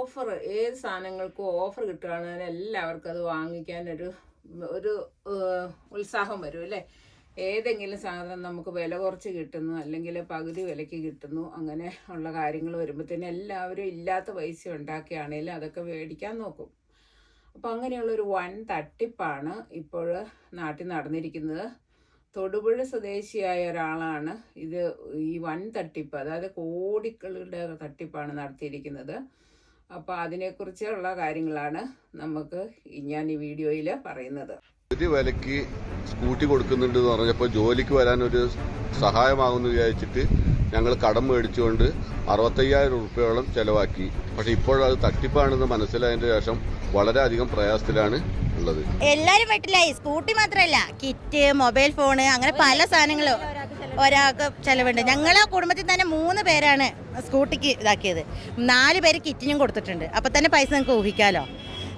Offer ഏത് സാധനങ്ങൾക്കും offer കിട്ടുകയാണെങ്കിൽ എല്ലാവർക്കും അത് വാങ്ങിക്കാൻ ഒരു ഉത്സാഹം വരും അല്ലേ? ഏതെങ്കിലും സാധനം നമുക്ക് വില കുറച്ച് കിട്ടുന്നു അല്ലെങ്കിൽ പകുതി വിലയ്ക്ക് കിട്ടുന്നു അങ്ങനെ ഉള്ള കാര്യങ്ങൾ വരുമ്പോഴത്തേനും എല്ലാവരും ഇല്ലാത്ത പൈസ ഉണ്ടാക്കിയാണെങ്കിലും അതൊക്കെ മേടിക്കാൻ നോക്കും. അപ്പം അങ്ങനെയുള്ളൊരു വൻ തട്ടിപ്പാണ് ഇപ്പോൾ നാട്ടിൽ നടന്നിരിക്കുന്നത്. തൊടുപുഴ സ്വദേശിയായ ഒരാളാണ് ഇത് ഈ വൻ തട്ടിപ്പ് അതായത് കോടികളുടെ തട്ടിപ്പാണ് നടത്തിയിരിക്കുന്നത്. അപ്പോൾ അതിനെക്കുറിച്ചുള്ള കാര്യങ്ങളാണ് നമുക്ക് ഞാൻ ഈ വീഡിയോയിൽ പറയുന്നത്. ഒരു വിലക്ക് സ്കൂട്ടി കൊടുക്കുന്നുണ്ട് എന്ന് പറഞ്ഞപ്പോൾ ജോലിക്ക് വരാൻ ഒരു സഹായമാകുമെന്ന് വിചാരിച്ചിട്ട് ഞങ്ങൾ കടം മേടിച്ചുകൊണ്ട് അറുപത്തയ്യായിരം ഉറുപ്പയോളം ചെലവാക്കി. പക്ഷെ ഇപ്പോഴത് തട്ടിപ്പാണെന്ന് മനസ്സിലായതിന്റെ ശേഷം വളരെയധികം പ്രയാസത്തിലാണ് ഉള്ളത്. എല്ലാരും വീട്ടിലായി. സ്കൂട്ടി മാത്രമല്ല കിറ്റ് മൊബൈൽ ഫോണ് അങ്ങനെ പല സാധനങ്ങളും. ഒരാൾക്ക് ചിലവുണ്ട്. ഞങ്ങളെ കുടുംബത്തിൽ തന്നെ മൂന്ന് പേരാണ് സ്കൂട്ടിക്ക് ഇതാക്കിയത്. നാല് പേര് കിറ്റിനും കൊടുത്തിട്ടുണ്ട്. അപ്പോൾ തന്നെ പൈസ നിങ്ങൾക്ക് ഊഹിക്കാമല്ലോ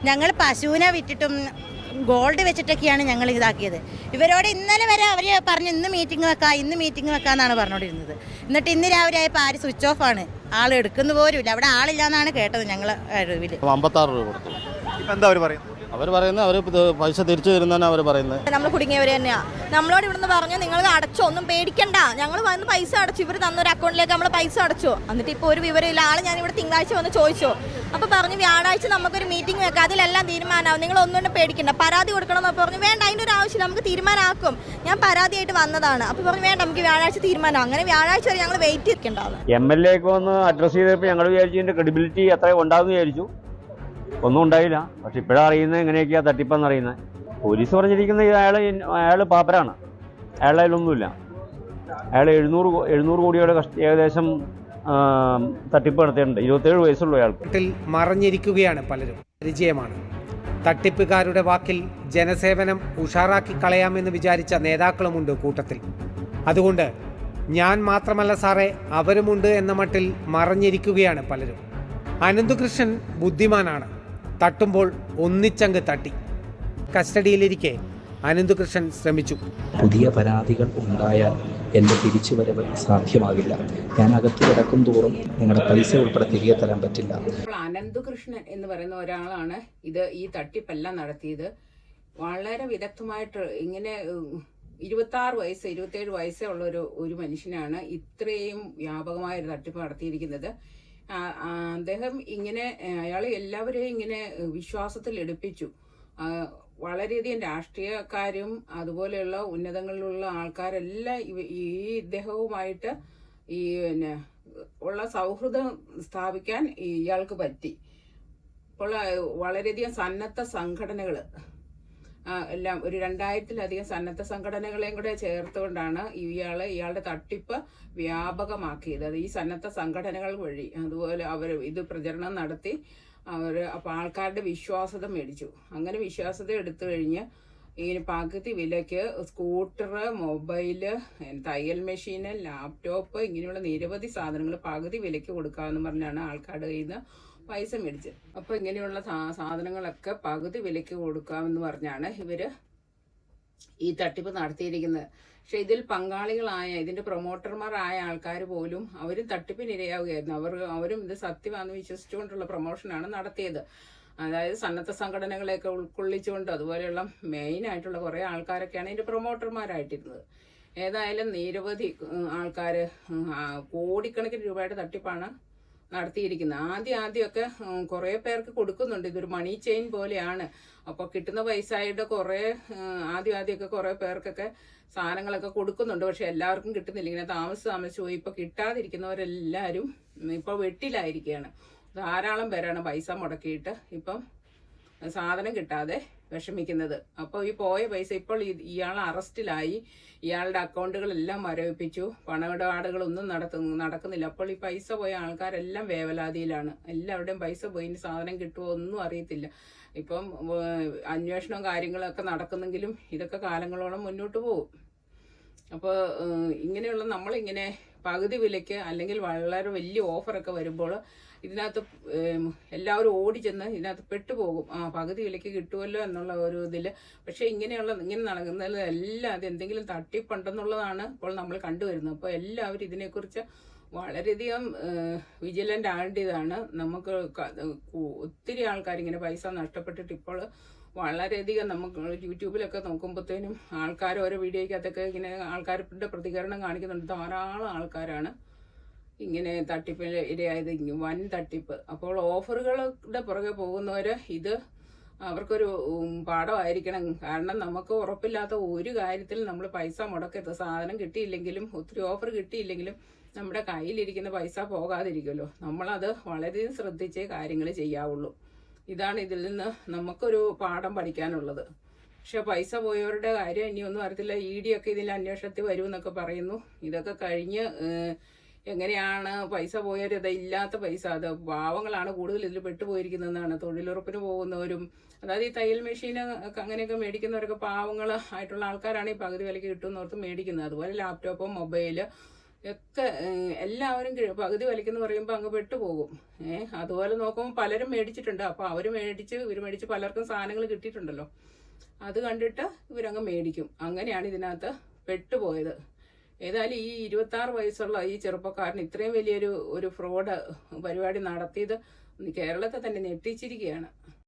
ഞങ്ങൾ പശുവിനെ വിറ്റിട്ടും ഗോൾഡ് വെച്ചിട്ടൊക്കെയാണ് ഞങ്ങൾ ഇതാക്കിയത്. ഇവരോട് ഇന്നലെ വരെ അവർ പറഞ്ഞു ഇന്ന് മീറ്റിംഗ് വെക്കാം ഇന്ന് മീറ്റിംഗ് വെക്കാമെന്നാണ് പറഞ്ഞുകൊണ്ടിരുന്നത്. എന്നിട്ട് ഇന്ന് രാവിലെ ആയപ്പോൾ ആര് സ്വിച്ച് ഓഫ് ആണ്. ആൾ എടുക്കുന്നു പോലും ഇല്ല. അവിടെ ആളില്ലാന്നാണ് കേട്ടത് ഞങ്ങൾ അറിവിൽ അമ്പത്താറ് രൂപ കൊടുത്തു. ഇപ്പം എന്താ അവർ പറയുന്നത്? അവർ പറയുന്നത് അവർ പൈസ തിരിച്ചു തരുന്നതാണ് അവർ പറയുന്നത്. നമ്മൾ കുടുങ്ങിയവർ തന്നെയാണ് നമ്മളോട് ഇവിടുന്ന് പറഞ്ഞു നിങ്ങൾ അടച്ചോ ഒന്നും പേടിക്കണ്ട. ഞങ്ങൾ വന്ന് പൈസ അടച്ചു. ഇവർ തന്നൊരു അക്കൗണ്ടിലേക്ക് നമ്മൾ പൈസ അടച്ചു. എന്നിട്ട് ഇപ്പോൾ ഒരു വിവരമില്ല ആൾ ഞാൻ ഇവിടെ തിങ്കളാഴ്ച വന്ന് ചോദിച്ചു. അപ്പോൾ പറഞ്ഞു വ്യാഴാഴ്ച നമുക്കൊരു മീറ്റിംഗ് വെക്കാം. അതിലെല്ലാം തീരുമാനമാവും. നിങ്ങൾ ഒന്നും പേടിക്കണ്ട. പരാതി കൊടുക്കണം എന്ന് പറഞ്ഞു. വേണ്ട അതിന്റെ ഒരു ആവശ്യം നമുക്ക് തീരുമാനമാക്കും. ഞാൻ പരാതിയായിട്ട് വന്നതാണ്. അപ്പോൾ പറഞ്ഞു വേണ്ട നമുക്ക് വ്യാഴാഴ്ച തീരുമാനം അങ്ങനെ വ്യാഴാഴ്ച വരെ ഞങ്ങൾ വെയിറ്റ് ചെയ്തിട്ടുണ്ടാവും എം എൽ എക്ക് വന്ന് അഡ്രസ് ചെയ്തപ്പോൾ ഞങ്ങൾ വിചാരിച്ചു ഇതിന്റെ ക്രെഡിബിലിറ്റി എത്ര ഉണ്ടാകുമെന്ന് വിചാരിച്ചു. ഒന്നും ഉണ്ടായില്ല. പക്ഷെ ഇപ്പോഴാണ് അറിയുന്നത് എങ്ങനെയൊക്കെയാ തട്ടിപ്പെന്ന് അറിയുന്നത്. പോലീസ് പറഞ്ഞിരിക്കുന്നത് അയാൾ അയാൾ പാപ്പരാണ്. അയാളുടെ അതിലൊന്നുമില്ല അയാൾ എഴുന്നൂറ് എഴുന്നൂറ് കോടിയുടെ കഷ്ട ഏകദേശം തട്ടിപ്പ് നടത്തിയിട്ടുണ്ട്. ഇരുപത്തേഴ് വയസ്സുള്ളൂ അയാൾക്ക്. മറഞ്ഞിരിക്കുകയാണ് പലരും. പരിചയമാണ്. തട്ടിപ്പുകാരുടെ വാക്കിൽ ജനസേവനം ഉഷാറാക്കി കളയാമെന്ന് വിചാരിച്ച നേതാക്കളുമുണ്ട് കൂട്ടത്തിൽ. അതുകൊണ്ട് ഞാൻ മാത്രമല്ല സാറേ അവരുമുണ്ട് എന്ന മട്ടിൽ മറഞ്ഞിരിക്കുകയാണ് പലരും. അനന്തകൃഷ്ണൻ ബുദ്ധിമാനാണ്. തട്ടുമ്പോൾ ഒന്നിച്ചങ്ങ് തട്ടി. കസ്റ്റഡിയിലിരിക്കെ അനന്തകൃഷ്ണൻ ശ്രമിച്ചു. പുതിയ പരാതികൾ ഉണ്ടായാൽ എന്റെ തിരിച്ചുവരവ് സാധ്യമാകില്ല. ഞാൻ അകത്ത് കിടക്കും തോറും നിങ്ങളുടെ പൈസ ഉൾപ്പെടെ തിരികെ തരാൻ പറ്റില്ല. അനന്തകൃഷ്ണൻ എന്ന് പറയുന്ന ഒരാളാണ് ഇത് ഈ തട്ടിപ്പെല്ലാം നടത്തിയത്. വളരെ വിദഗ്ധമായിട്ട് ഇങ്ങനെ ഇരുപത്തി ആറ് വയസ്സ് ഇരുപത്തേഴ് വയസ്സേ ഉള്ള ഒരു ഒരു മനുഷ്യനാണ് ഇത്രയും വ്യാപകമായ ഒരു തട്ടിപ്പ് നടത്തിയിരിക്കുന്നത്. അദ്ദേഹം ഇങ്ങനെ അയാൾ എല്ലാവരെയും ഇങ്ങനെ വിശ്വാസത്തിൽ എടുപ്പിച്ചു. വളരെയധികം രാഷ്ട്രീയക്കാരും അതുപോലെയുള്ള ഉന്നതങ്ങളിലുള്ള ആൾക്കാരെല്ലാം ഈ ഇദ്ദേഹവുമായിട്ട് ഈ പിന്നെ ഉള്ള സൗഹൃദം സ്ഥാപിക്കാൻ ഇയാൾക്ക് പറ്റി. അപ്പോൾ വളരെയധികം സന്നദ്ധ സംഘടനകൾ എല്ലാം ഒരു രണ്ടായിരത്തിലധികം സന്നദ്ധ സംഘടനകളെയും കൂടെ ചേർത്തുകൊണ്ടാണ് ഇയാൾ ഇയാളുടെ തട്ടിപ്പ് വ്യാപകമാക്കിയത്. അത് ഈ സന്നദ്ധ സംഘടനകൾ വഴി അതുപോലെ അവർ ഇത് പ്രചരണം നടത്തി അവർ അപ്പോൾ ആൾക്കാരുടെ വിശ്വാസത മേടിച്ചു. അങ്ങനെ വിശ്വാസത എടുത്തു കഴിഞ്ഞ് ഈ പകുതി വിലയ്ക്ക് സ്കൂട്ടർ മൊബൈൽ തയ്യൽ മെഷീന് ലാപ്ടോപ്പ് ഇങ്ങനെയുള്ള നിരവധി സാധനങ്ങൾ പകുതി വിലയ്ക്ക് കൊടുക്കാമെന്ന് പറഞ്ഞാണ് ആൾക്കാരുടെ കയ്യിൽ നിന്ന് പൈസ മേടിച്ച്. അപ്പോൾ ഇങ്ങനെയുള്ള സാധനങ്ങളൊക്കെ പകുതി വിലയ്ക്ക് കൊടുക്കാമെന്ന് പറഞ്ഞാണ് ഇവർ ഈ തട്ടിപ്പ് നടത്തിയിരിക്കുന്നത്. പക്ഷെ ഇതിൽ പങ്കാളികളായ ഇതിന്റെ പ്രൊമോട്ടർമാരായ ആൾക്കാർ പോലും അവരും തട്ടിപ്പിനിരയാവുകയായിരുന്നു. അവർ അവരും ഇത് സത്യമാണെന്ന് വിശ്വസിച്ചുകൊണ്ടുള്ള പ്രൊമോഷനാണ് നടത്തിയത്. അതായത് സന്നദ്ധ സംഘടനകളെയൊക്കെ ഉൾക്കൊള്ളിച്ചുകൊണ്ട് അതുപോലെയുള്ള മെയിൻ ആയിട്ടുള്ള കുറേ ആൾക്കാരൊക്കെയാണ് ഇതിന്റെ പ്രൊമോട്ടർമാരായിട്ടിരുന്നത്. ഏതായാലും നിരവധി ആൾക്കാർ കോടിക്കണക്കിന് രൂപയുടെ തട്ടിപ്പാണ് നടത്തിയിരിക്കുന്നത്. ആദ്യം ആദ്യമൊക്കെ കുറെ പേർക്ക് കൊടുക്കുന്നുണ്ട്. ഇതൊരു മണി ചെയിൻ പോലെയാണ്. അപ്പോൾ കിട്ടുന്ന പൈസയുടെ കുറേ ആദ്യം ആദ്യമൊക്കെ കുറേ പേർക്കൊക്കെ സാധനങ്ങളൊക്കെ കൊടുക്കുന്നുണ്ട്. പക്ഷെ എല്ലാവർക്കും കിട്ടുന്നില്ല. ഇങ്ങനെ താമസിച്ച് താമസിച്ച് പോയി. ഇപ്പോൾ കിട്ടാതിരിക്കുന്നവരെല്ലാവരും ഇപ്പോൾ വെട്ടിലായിരിക്കുകയാണ്. ധാരാളം പേരാണ് പൈസ മുടക്കിയിട്ട് ഇപ്പം സാധനം കിട്ടാതെ വിഷമിക്കുന്നത്. അപ്പോൾ ഈ പോയ പൈസ ഇപ്പോൾ ഇയാൾ അറസ്റ്റിലായി. ഇയാളുടെ അക്കൗണ്ടുകളെല്ലാം മരവിപ്പിച്ചു. പണമിടപാടുകളൊന്നും നടത്തുന്നു നടക്കുന്നില്ല. അപ്പോൾ ഈ പൈസ പോയ ആൾക്കാരെല്ലാം വേവലാതിയിലാണ്. എല്ലാവരുടെയും പൈസ പോയി. സാധനം കിട്ടുമോ ഒന്നും അറിയത്തില്ല. ഇപ്പം അന്വേഷണവും കാര്യങ്ങളൊക്കെ നടക്കുന്നെങ്കിലും ഇതൊക്കെ കാലങ്ങളോളം മുന്നോട്ട് പോകും അപ്പോൾ ഇങ്ങനെയുള്ള നമ്മളിങ്ങനെ പകുതി വിലയ്ക്ക് അല്ലെങ്കിൽ വളരെ വലിയ ഓഫറൊക്കെ വരുമ്പോൾ ഇതിനകത്ത് എല്ലാവരും ഓടി ചെന്ന് ഇതിനകത്ത് പെട്ടുപോകും. ആ പകുതി വിലയ്ക്ക് കിട്ടുമല്ലോ എന്നുള്ള ഒരു ഇതിൽ പക്ഷേ ഇങ്ങനെയുള്ള ഇങ്ങനെ നടക്കുന്നതിൽ എല്ലാം അത് എന്തെങ്കിലും തട്ടിപ്പുണ്ടെന്നുള്ളതാണ് ഇപ്പോൾ നമ്മൾ കണ്ടുവരുന്നത്. അപ്പോൾ എല്ലാവരും ഇതിനെക്കുറിച്ച് വളരെയധികം വിജിലന്റ് ആകേണ്ടതാണ്. നമുക്ക് ഒത്തിരി ആൾക്കാർ ഇങ്ങനെ പൈസ നഷ്ടപ്പെട്ടിട്ട് ഇപ്പോൾ വളരെയധികം നമുക്ക് യൂട്യൂബിലൊക്കെ നോക്കുമ്പോഴത്തേനും ആൾക്കാർ ഓരോ വീഡിയോയ്ക്കകത്തൊക്കെ ഇങ്ങനെ ആൾക്കാരുടെ പ്രതികരണം കാണിക്കുന്നുണ്ട്. ധാരാളം ആൾക്കാരാണ് ഇങ്ങനെ തട്ടിപ്പിൽ ഇരയായത്. വൻ തട്ടിപ്പ്. അപ്പോൾ ഓഫറുകളുടെ പുറകെ പോകുന്നവർ ഇത് അവർക്കൊരു പാഠമായിരിക്കണം. കാരണം നമുക്ക് ഉറപ്പില്ലാത്ത ഒരു കാര്യത്തിൽ നമ്മൾ പൈസ മുടക്കരുത്. സാധനം കിട്ടിയില്ലെങ്കിലും ഒത്തിരി ഓഫർ കിട്ടിയില്ലെങ്കിലും നമ്മുടെ കയ്യിലിരിക്കുന്ന പൈസ പോകാതിരിക്കുമല്ലോ. നമ്മളത് വളരെ ശ്രദ്ധിച്ചേ കാര്യങ്ങൾ ചെയ്യാവുള്ളൂ. ഇതാണ് ഇതിൽ നിന്ന് നമുക്കൊരു പാഠം പഠിക്കാനുള്ളത്. പക്ഷെ പൈസ പോയവരുടെ കാര്യം ഇനിയൊന്നും അറിയത്തില്ല. ഇ ഡി ഒക്കെ ഇതിൽ അന്വേഷണത്തിൽ വരും എന്നൊക്കെ പറയുന്നു. ഇതൊക്കെ കഴിഞ്ഞ് എങ്ങനെയാണ് പൈസ പോയവർ ഇത് ഇല്ലാത്ത പൈസ? അത് ഭാവങ്ങളാണ് കൂടുതൽ ഇതിൽ പെട്ടുപോയിരിക്കുന്നതെന്നാണ്. തൊഴിലുറപ്പിന് പോകുന്നവരും അതായത് ഈ തയ്യൽ മെഷീൻ ഒക്കെ അങ്ങനെയൊക്കെ മേടിക്കുന്നവരൊക്കെ പാവങ്ങൾ ആയിട്ടുള്ള ആൾക്കാരാണ് ഈ പകുതി വിലയ്ക്ക് കിട്ടുന്നവർക്ക് മേടിക്കുന്നത്. അതുപോലെ ലാപ്ടോപ്പ് മൊബൈൽ ഒക്കെ എല്ലാവരും പകുതി വലിക്കുന്ന പറയുമ്പോൾ അങ്ങ് പെട്ടുപോകും. ഏഹ് അതുപോലെ നോക്കുമ്പോൾ പലരും മേടിച്ചിട്ടുണ്ട്. അപ്പോൾ അവർ മേടിച്ച് ഇവർ മേടിച്ച് പലർക്കും സാധനങ്ങൾ കിട്ടിയിട്ടുണ്ടല്ലോ. അത് കണ്ടിട്ട് ഇവരങ്ങ് മേടിക്കും. അങ്ങനെയാണ് ഇതിനകത്ത് പെട്ടുപോയത്. ഏതായാലും ഈ ഇരുപത്തി ആറ് വയസ്സുള്ള ഈ ചെറുപ്പക്കാരൻ ഇത്രയും വലിയൊരു ഒരു ഫ്രോഡ് പരിപാടി നടത്തിയത് കേരളത്തെ തന്നെ ഞെട്ടിച്ചിരിക്കുകയാണ്.